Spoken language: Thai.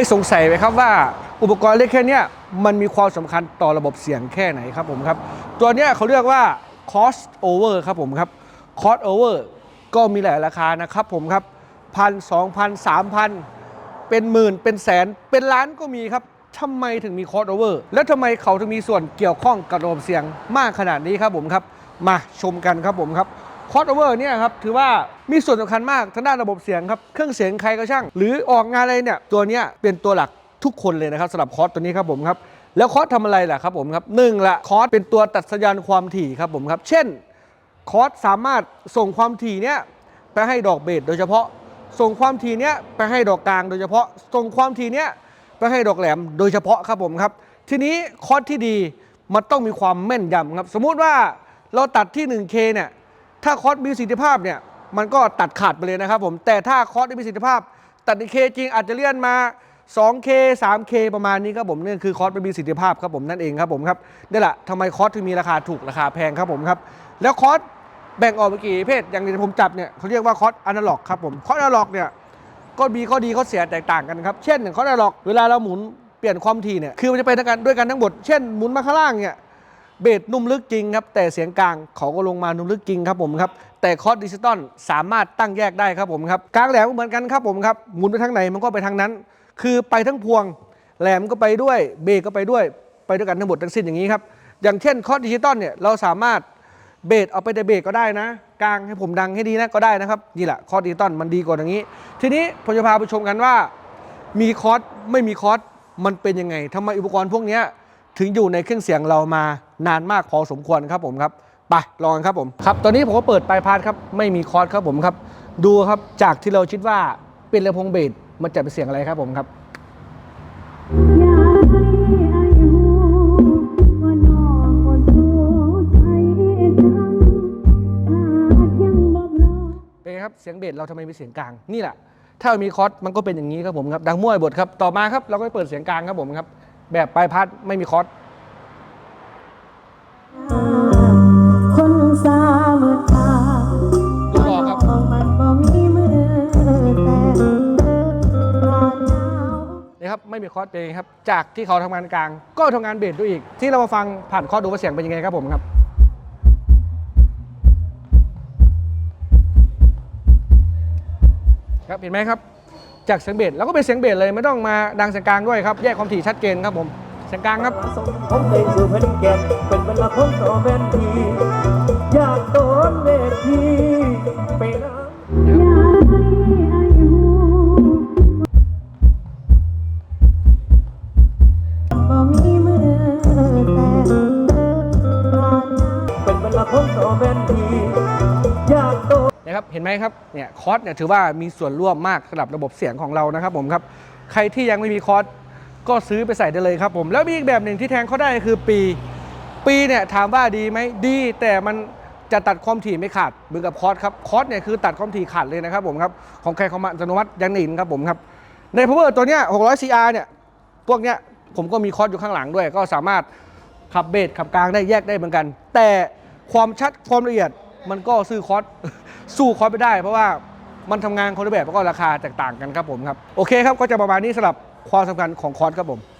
ยสงสัยไหมครับว่าอุปกรณ์เล็กแค่นี้มันมีความสำคัญต่อระบบเสียงแค่ไหนครับผมครับ ตัวนี้เขาเรียกว่า cost over ครับผมครับ cost over ก็มีหลายราคานะครับผมครับพันสองพันสามพันเป็นหมื่นเป็นแสนเป็นล้านก็มีครับทำไมถึงมี cost over แล้วทำไมเขาถึงมีส่วนเกี่ยวข้องกับระบบเสียงมากขนาดนี้ครับผมครับ มาชมกันครับผมครับ คอร์สโอเวอร์เนี่ยครับถือว่ามีส่วนสำคัญมากทางด้านระบบเสียงครับ เครื่องเสียงใครก็ช่าง หรือออกงานอะไรเนี่ย ตัวเนี้ยเป็นตัวหลักทุกคนเลยนะครับสำหรับคอร์สตัวนี้ครับผมครับ แล้วคอร์สทำอะไรล่ะครับผมครับหนึ่งละคอร์สเป็นตัวตัดสัญญาณความถี่ครับผมครับ เช่นคอร์สสามารถส่งความถี่เนี้ยไปให้ดอกเบสโดยเฉพาะ ส่งความถี่เนี้ยไปให้ดอกกลางโดยเฉพาะ ส่งความถี่เนี้ยไปให้ดอกแหลมโดยเฉพาะครับผมครับ ทีนี้คอร์สที่ดีมันต้องมีความแม่นยำครับ สมมุติว่าเราตัดที่ 1K เนี่ย ถ้าคอร์สมีประสิทธิภาพเนี่ยมันก็ตัดขาดไปเลยนะครับผมแต่ถ้าคอร์สไม่มีประสิทธิภาพ ตัดในเคจริงอาจจะเลื่อนมา 2K 3K ประมาณนี้ครับผมนี่คือคอร์สไม่มีประสิทธิภาพครับผมนั่นเองครับผมครับนี่แหละทำไมคอร์สถึงมีราคาถูกราคาแพงครับผมครับแล้วคอร์สแบ่งออกเป็นกี่ประเภทอย่างที่ผมจับเนี่ยเขาเรียกว่าคอร์สอนาล็อกครับผมคอร์สอนาล็อกเนี่ยก็มีข้อดีข้อเสียแตกต่างกันครับเช่นเขาได้หรอกเวลาเราหมุนเปลี่ยนความถี่เนี่ยคือมันจะไปด้วยกันด้วยกันทั้งหมดเช่นหมุนมาข้างล่างเนี่ย เบสนุ่มลึกจริงครับ แต่เสียงกลางเขาก็ลงมานุ่มลึกจริงครับผมครับ แต่คอร์สดิจิตอลสามารถตั้งแยกได้ครับผมครับ กลางแหลมก็เหมือนกันครับผมครับหมุนไปทางไหนมันก็ไปทางนั้น คือไปทั้งพวง แหลมก็ไปด้วยเบสก็ไปด้วยไปด้วยกันทั้งหมดทั้งสิ้นอย่างนี้ครับอย่างเช่นคอร์สดิจิตอลเนี่ยเราสามารถเบสเอาไปแต่เบสก็ได้นะ กลางให้ผมดังให้ดีนะก็ได้นะครับนี่แหละคอร์สดิจิตอลมันดีกว่าอย่างนี้ ทีนี้ผมจะพาไปชมกันว่า มีคอร์สไม่มีคอร์สมันเป็นยังไงทำไมอุปกรณ์พวกนี้ ถึงอยู่ในเครื่องเสียงเรามานานมากพอสมควรครับผมครับไปลองกันครับผมครับ ตอนนี้ผมก็เปิดปลายพาร์ทครับไม่มีคอร์สครับผมครับ ดูครับจากที่เราคิดว่าเป็นลำโพงเบสมันจะเป็นเสียงอะไรครับผมครับไทยทั้งอาจยังบ่พร้อมเป็นครับเสียงเบสเราทำไมมีเสียงกลางนี่แหละถ้ามีคอร์สมันก็เป็นอย่างนี้ครับผมครับดังมั่วบทครับต่อมาครับเราก็เปิดเสียงกลางครับผมครับ แบบปลายพัดไม่มีคอร์สคนสามือตาดูออกครับมันบ่มีมือแต่ปลาหนาวนะครับไม่มีคอร์สเป็นไงครับ จากที่เขาทำงานกลาง ก็ทำงานเบสด้วยอีก ที่เรามาฟังผ่านคอร์สดูว่าเสียงเป็นยังไงครับผมครับครับเห็นไหมครับ จากเสียงเบสแล้วก็เป็นเสียงเบสเลยไม่ต้องมาดังเสียงกลางด้วยครับ แยกความถี่ชัดเจนครับผมเสียงกลางครับ ผมเปสู่แผ่นแก่นเป็นบรรลาคนต่อแม่นที ครับเห็นไหมครับเนี่ยคอร์สเนี่ยถือว่ามีส่วนร่วมมากสำหรับระบบเสียงของเรานะครับผมครับใครที่ยังไม่มีคอร์สก็ซื้อไปใส่ได้เลยครับผมแล้วมีอีกแบบหนึ่งที่แทงเขาได้คือปี ปีเนี่ยถามว่าดีไหมดีแต่มันจะตัดความถี่ไม่ขาดเหมือนกับคอร์สครับคอร์สเนี่ยคือตัดความถี่ขาดเลยนะครับผมครับของใครของมันอัตโนมัติยังหนินครับผมครับใน power ตัวเนี้ย 600 CR เนี่ยพวกเนี้ยผมก็มีคอร์สอยู่ข้างหลังด้วย ก็สามารถขับเบสขับกลางได้แยกได้เหมือนกัน แต่ความชัดความละเอียด มันก็ซื้อคอสสู้คอสไม่ได้ เพราะว่ามันทำงานคนละแบบแล้วก็ราคาแตกต่างกันครับผมครับโอเคครับก็จะประมาณนี้สำหรับความสำคัญของคอสครับผม